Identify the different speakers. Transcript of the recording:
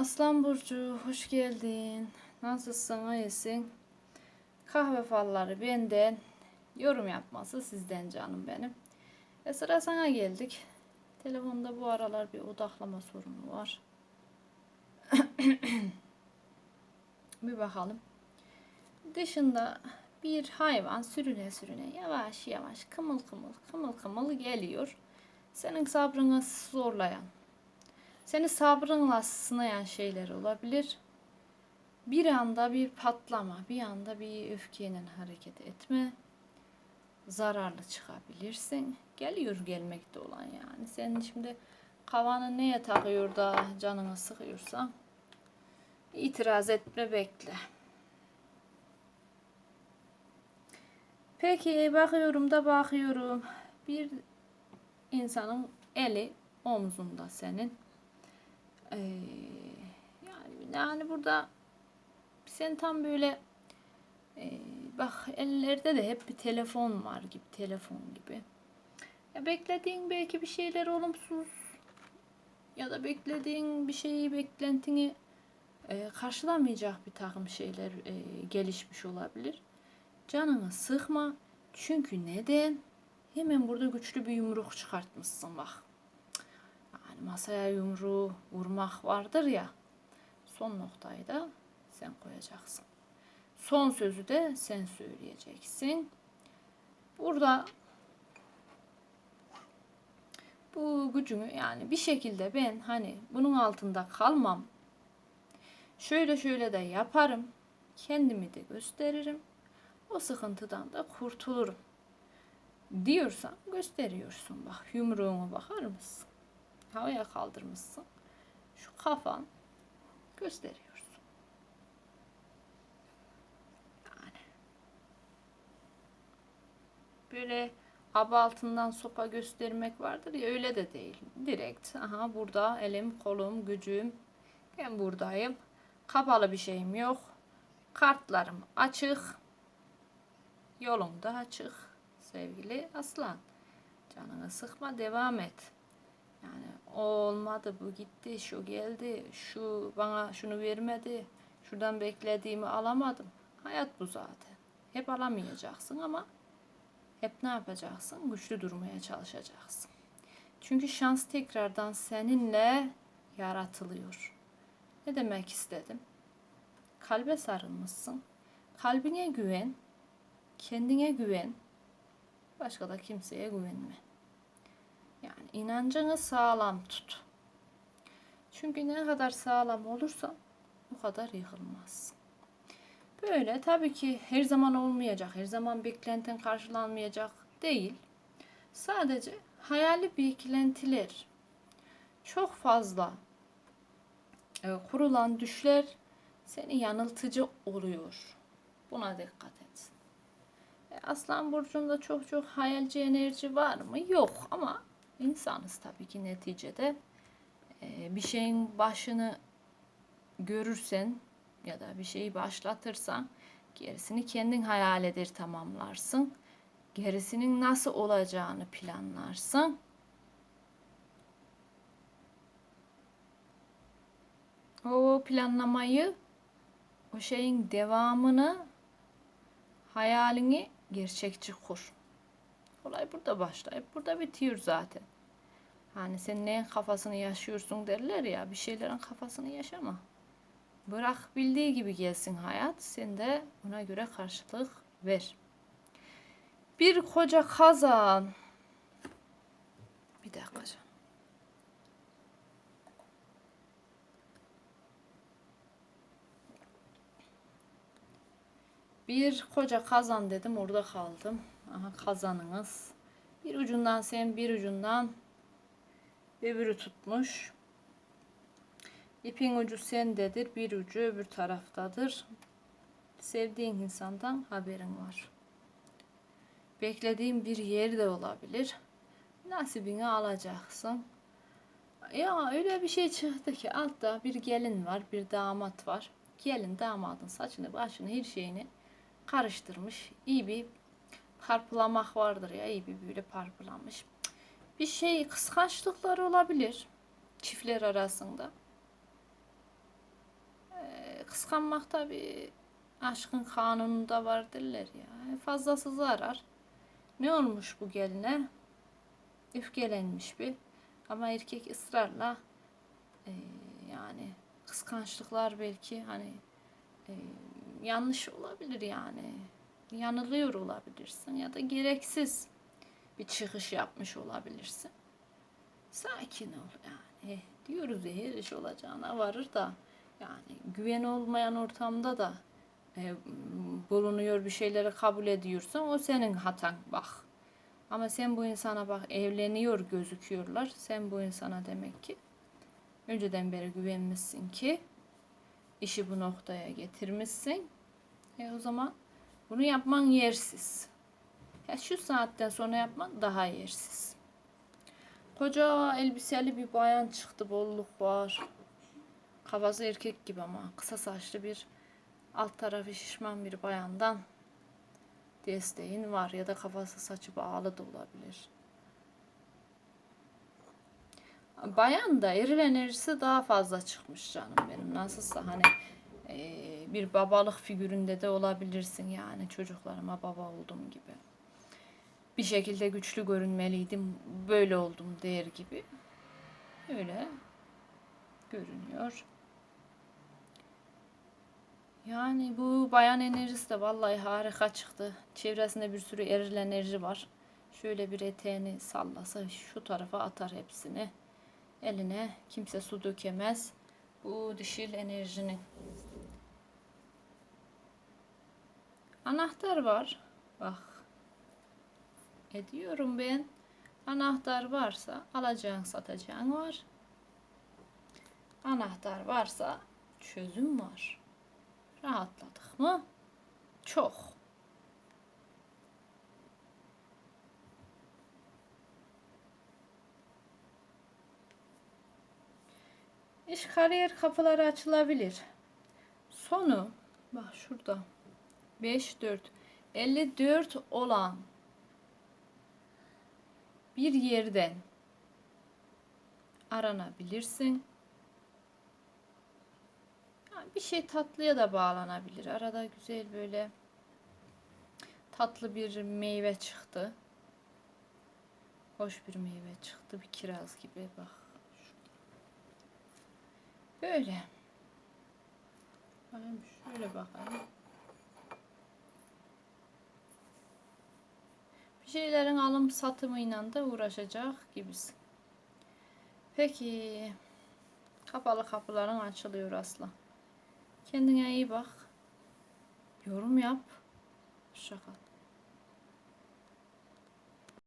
Speaker 1: Aslan Burcu hoş geldin. Nasılsın, iyisin? Kahve falları benden. Yorum yapması sizden canım benim. E sıra sana geldik. Telefonda bu aralar bir odaklama sorunu var. bir bakalım. Dışında bir hayvan sürüne sürüne yavaş yavaş kımıl kımıl kımıl kımıl geliyor. Senin sabrını zorlayan, seni sabrınla sınayan şeyler olabilir. Bir anda bir patlama, bir anda bir öfkeyle hareket etme. Zararlı çıkabilirsin. Geliyor gelmekte olan yani. Senin şimdi kavanı neye takıyor da canını sıkıyorsa itiraz etme bekle. Peki bakıyorum da bakıyorum. Bir insanın eli omzunda senin. Yani, yani burada sen tam böyle e, bak ellerde de hep bir telefon var gibi telefon gibi. Ya beklediğin belki bir şeyler olumsuz ya da beklediğin bir şeyi beklentini e, karşılamayacak bir takım şeyler e, gelişmiş olabilir. Canını sıkma. Çünkü neden? Hemen burada güçlü bir yumruk çıkartmışsın bak. Masaya yumruğu vurmak vardır ya. Son noktayı da sen koyacaksın. Son sözü de sen söyleyeceksin. Burada bu gücümü yani bir şekilde ben hani bunun altında kalmam. Şöyle şöyle de yaparım. Kendimi de gösteririm. O sıkıntıdan da kurtulurum. Diyorsan gösteriyorsun. Bak yumruğuma bakar mısın? Havaya kaldırmışsın. Şu kafan gösteriyorsun. Yani böyle aba altından sopa göstermek vardır ya öyle de değil. Direkt aha burada elim, kolum, gücüm ben buradayım. Kapalı bir şeyim yok. Kartlarım açık. Yolum da açık sevgili aslan. Canını sıkma devam et. Yani o olmadı bu gitti şu geldi şu bana şunu vermedi şuradan beklediğimi alamadım. Hayat bu zaten. Hep alamayacaksın ama hep ne yapacaksın? Güçlü durmaya çalışacaksın. Çünkü şans tekrardan seninle yaratılıyor. Ne demek istedim? Kalbe sarılmışsın. Kalbine güven, kendine güven, başka da kimseye güvenme. İnancını sağlam tut. Çünkü ne kadar sağlam olursa o kadar yıkılmaz. Böyle tabii ki her zaman olmayacak, her zaman beklentin karşılanmayacak değil. Sadece hayali beklentiler çok fazla e, kurulan düşler seni yanıltıcı oluyor. Buna dikkat et. E, Aslan burcunda çok çok hayalci enerji var mı? Yok ama insanız tabii ki neticede. E, bir şeyin başını görürsen ya da bir şeyi başlatırsan gerisini kendin hayal eder tamamlarsın. Gerisinin nasıl olacağını planlarsın. O planlamayı, o şeyin devamını, hayalini gerçekçi kur. Olay burada başlayıp burada bitiyor zaten. Hani sen neyin kafasını yaşıyorsun derler ya bir şeylerin kafasını yaşama. Bırak bildiği gibi gelsin hayat. Sen de ona göre karşılık ver. Bir koca kazan. Bir dakika canım. Bir koca kazan dedim orada kaldım. Aha kazanınız. Bir ucundan sen bir ucundan öbürü tutmuş. İpin ucu sendedir, bir ucu öbür taraftadır. Sevdiğin insandan haberin var. Beklediğin bir yer de olabilir. Nasibini alacaksın. Ya öyle bir şey çıktı ki altta bir gelin var, bir damat var. Gelin damadın saçını, başını, her şeyini karıştırmış. İyi bir parpılamak vardır ya, iyi bir böyle parpılamış. Bir şey kıskançlıkları olabilir çiftler arasında. kıskanmak tabi aşkın kanununda var derler ya. Fazlası zarar. Ne olmuş bu geline? Öfkelenmiş bir. Ama erkek ısrarla e, yani kıskançlıklar belki hani e, yanlış olabilir yani. Yanılıyor olabilirsin ya da gereksiz bir çıkış yapmış olabilirsin. Sakin ol yani. Eh, diyoruz ya her iş olacağına varır da yani güven olmayan ortamda da e, bulunuyor bir şeyleri kabul ediyorsan o senin hatan bak. Ama sen bu insana bak evleniyor gözüküyorlar. Sen bu insana demek ki önceden beri güvenmişsin ki işi bu noktaya getirmişsin. E o zaman bunu yapman yersiz. Ya şu saatten sonra yapman daha yersiz. Koca elbiseli bir bayan çıktı. Bolluk var. Kafası erkek gibi ama kısa saçlı bir alt tarafı şişman bir bayandan desteğin var ya da kafası saçı bağlı da olabilir. Bayan da eril enerjisi daha fazla çıkmış canım benim. Nasılsa hani eee, bir babalık figüründe de olabilirsin yani çocuklarıma baba oldum gibi. Bir şekilde güçlü görünmeliydim, böyle oldum der gibi. Öyle görünüyor. Yani bu bayan enerjisi de vallahi harika çıktı. Çevresinde bir sürü eril enerji var. Şöyle bir eteğini sallasa şu tarafa atar hepsini. Eline kimse su dökemez. Bu dişil enerjinin. Anahtar var. Bak. Ediyorum ben. Anahtar varsa alacağın satacağın var. Anahtar varsa çözüm var. Rahatladık mı? Çok. İş kariyer kapıları açılabilir. Sonu bak şurada 5 4 54 olan bir yerden aranabilirsin. Bir şey tatlıya da bağlanabilir. Arada güzel böyle tatlı bir meyve çıktı. Hoş bir meyve çıktı. Bir kiraz gibi bak. Böyle. Şöyle bakayım. Şeylerin alım satımıyla da uğraşacak gibisin. Peki. Kapalı kapıların açılıyor asla. Kendine iyi bak. Yorum yap. Hoşça kal.